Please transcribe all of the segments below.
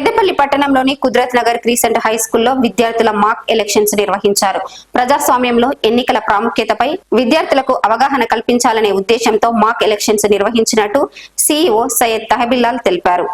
పెద్దపల్లి పట్టణంలోని కుదరత్ Nagar Crescent high స్కూల్లో విద్యార్థుల మాక్ ఎలక్షన్స్ నిర్వహించారు. ప్రజాస్వామ్యంలో ఎన్నికల ప్రాముఖ్యతపై విద్యార్థులకు అవగాహన కల్పించాలనే ఉద్దేశంతో మాక్ ఎలక్షన్స్ నిర్వహించినట్టు సీఈఓ సయ్యద్ తహబిల్లాల్ తెలిపారు.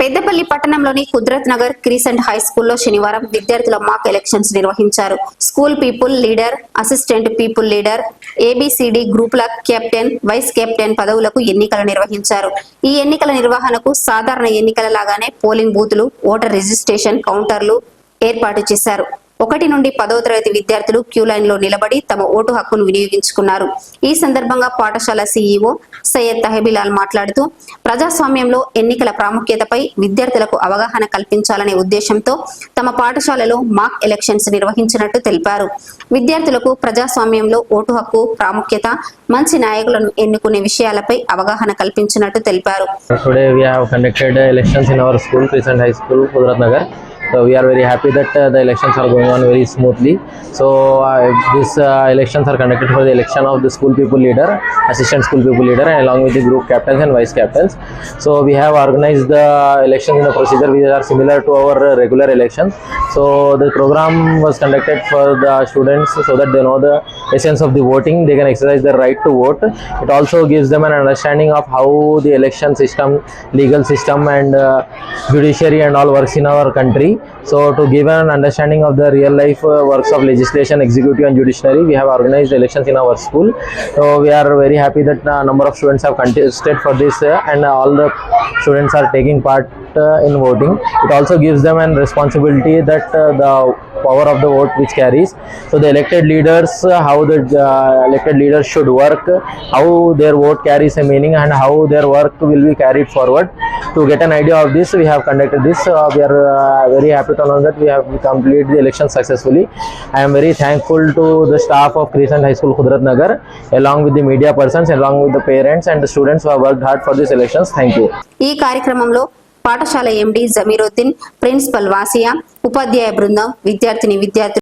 పెద్దపల్లి పట్టణంలోని కుదరత్ నగర్ క్రీసెంట్ హై స్కూల్లో శనివారం విద్యార్థుల మాక్ ఎలక్షన్స్ నిర్వహించారు. School people leader assistant people leader ABCD గ్రూపుల కెప్టెన్ వైస్ కెప్టెన్ పదవులకు ఎన్నికలు నిర్వహించారు. ఈ ఎన్నికల నిర్వహణకు సాధారణ ఎన్నికల లాగానే పోలింగ్ బూతులు ఓటర్ రిజిస్ట్రేషన్ కౌంటర్లు ఏర్పాటు చేశారు. ఒకటి నుండి పదో తరగతి విద్యార్థులు క్యూ లైన్లో నిలబడి తమ ఓటు హక్కును వినియోగించుకున్నారు. ఈ సందర్భంగా పాఠశాల సీఈఓ సయ్యద్ తహబిలాల్ మాట్లాడుతూ ప్రజాస్వామ్యంలో ఎన్నికల ప్రాముఖ్యతపై విద్యార్థులకు అవగాహన కల్పించాలనే ఉద్దేశంతో తమ పాఠశాలలో మాక్ ఎలక్షన్స్ నిర్వహించినట్టు తెలిపారు. విద్యార్థులకు ప్రజాస్వామ్యంలో ఓటు హక్కు ప్రాముఖ్యత మంచి నాయకులను ఎన్నుకునే విషయాలపై అవగాహన కల్పించినట్టు తెలిపారు. Today we have conducted elections in our school Crescent high school School, Nagar So we are very happy that uh, the elections are going on very smoothly. So uh, these uh, elections are conducted for the election of the school people leader, assistant school people leader, and along with the group captains and vice captains. So we have organized the elections in a procedure which are similar to our uh, regular elections. So the program was conducted for the students so that they know the essence of the voting. They can exercise their right to vote. It also gives them an understanding of how the election system, legal system, and uh, judiciary and all works in our country. So to give an understanding of the real life uh, works of legislation, executive, and judiciary, we have organized elections in our school. So we are very happy that a number of students have contested for this, uh, and all the students are taking part uh, in voting. It also gives them an responsibility that uh, the power of the vote which carries. So the elected leaders, uh, how the uh, elected leaders should work, how their vote carries a meaning, and how their work will be carried forward. To get an idea of this, we have conducted this. Uh, we are uh, very happy to announce that we have completed the election successfully. I am very thankful to the staff of Crescent High School, Kudrat Nagar, along with the media persons, along with the parents and the students who have worked hard for these elections. Thank you. ఈ కార్యక్రమంలో పాఠశాల ఎండి Zameeruddin principal Wasia ఉపాధ్యాయ బృందం విద్యార్థిని విద్యార్థులు